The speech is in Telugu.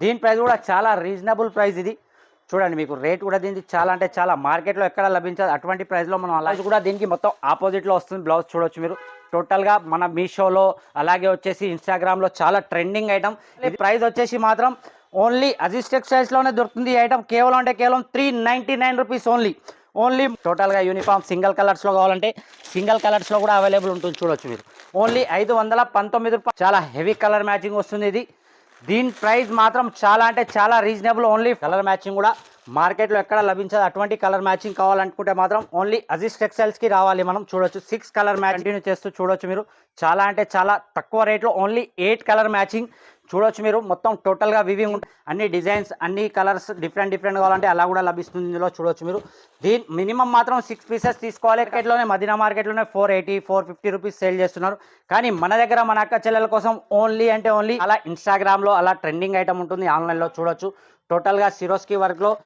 దీని ప్రైస్ కూడా చాలా రీజనబుల్ ప్రైస్ ఇది. చూడండి మీకు రేట్ కూడా దీనికి చాలా అంటే చాలా మార్కెట్లో ఎక్కడ లభించదు. అటువంటి ప్రైస్లో మనం అలాగే కూడా దీనికి మొత్తం ఆపోజిట్లో వస్తుంది బ్లౌజ్ చూడొచ్చు మీరు. టోటల్గా మన మీషోలో అలాగే వచ్చేసి ఇన్స్టాగ్రామ్లో చాలా ట్రెండింగ్ ఐటమ్. ఇది ప్రైస్ వచ్చేసి మాత్రం ఓన్లీ అజిస్ టెక్స్టైల్స్లోనే దొరుకుతుంది ఈ ఐటమ్. కేవలం అంటే కేవలం three ninety nine rupees only only టోటల్గా యూనిఫామ్ సింగిల్ కలర్స్లో కావాలంటే సింగిల్ కలర్స్లో కూడా అవైలబుల్ ఉంటుంది చూడొచ్చు మీరు. ఓన్లీ ఐదు వందల పంతొమ్మిది రూపాయలు. చాలా హెవీ కలర్ మ్యాచింగ్ వస్తుంది ఇది. దీని ప్రైస్ మాత్రం చాలా అంటే చాలా రీజనబుల్. ఓన్లీ కలర్ మ్యాచింగ్ కూడా మార్కెట్లో ఎక్కడ లభించదు. అటువంటి కలర్ మ్యాచింగ్ కావాలనుకుంటే మాత్రం ఓన్లీ అజిస్ టెక్స్టైల్స్కి రావాలి. మనం చూడొచ్చు. సిక్స్ కలర్ మ్యాచ్ కంటిన్యూ చేస్తూ చూడొచ్చు మీరు. చాలా అంటే చాలా తక్కువ రేట్లో ఓన్లీ ఎయిట్ కలర్ మ్యాచింగ్ చూడొచ్చు మీరు. మొత్తం టోటల్గా వివింగ్ అన్ని డిజైన్స్ అన్ని కలర్స్ డిఫరెంట్ డిఫరెంట్ కావాలంటే అలా కూడా లభిస్తుంది ఇందులో చూడొచ్చు మీరు. దీని మినిమం మాత్రం సిక్స్ పీసెస్ తీసుకోవాలి. మార్కెట్లోనే మదీనా మార్కెట్లోనే four eighty four fifty rupees sale చేస్తున్నారు. కానీ మన దగ్గర మన అక్క చెల్లెల కోసం ఓన్లీ అంటే ఓన్లీ అలా ఇన్స్టాగ్రామ్లో అలా ట్రెండింగ్ ఐటమ్ ఉంటుంది. ఆన్లైన్లో చూడొచ్చు. టోటల్గా సిరోస్కి వర్క్లో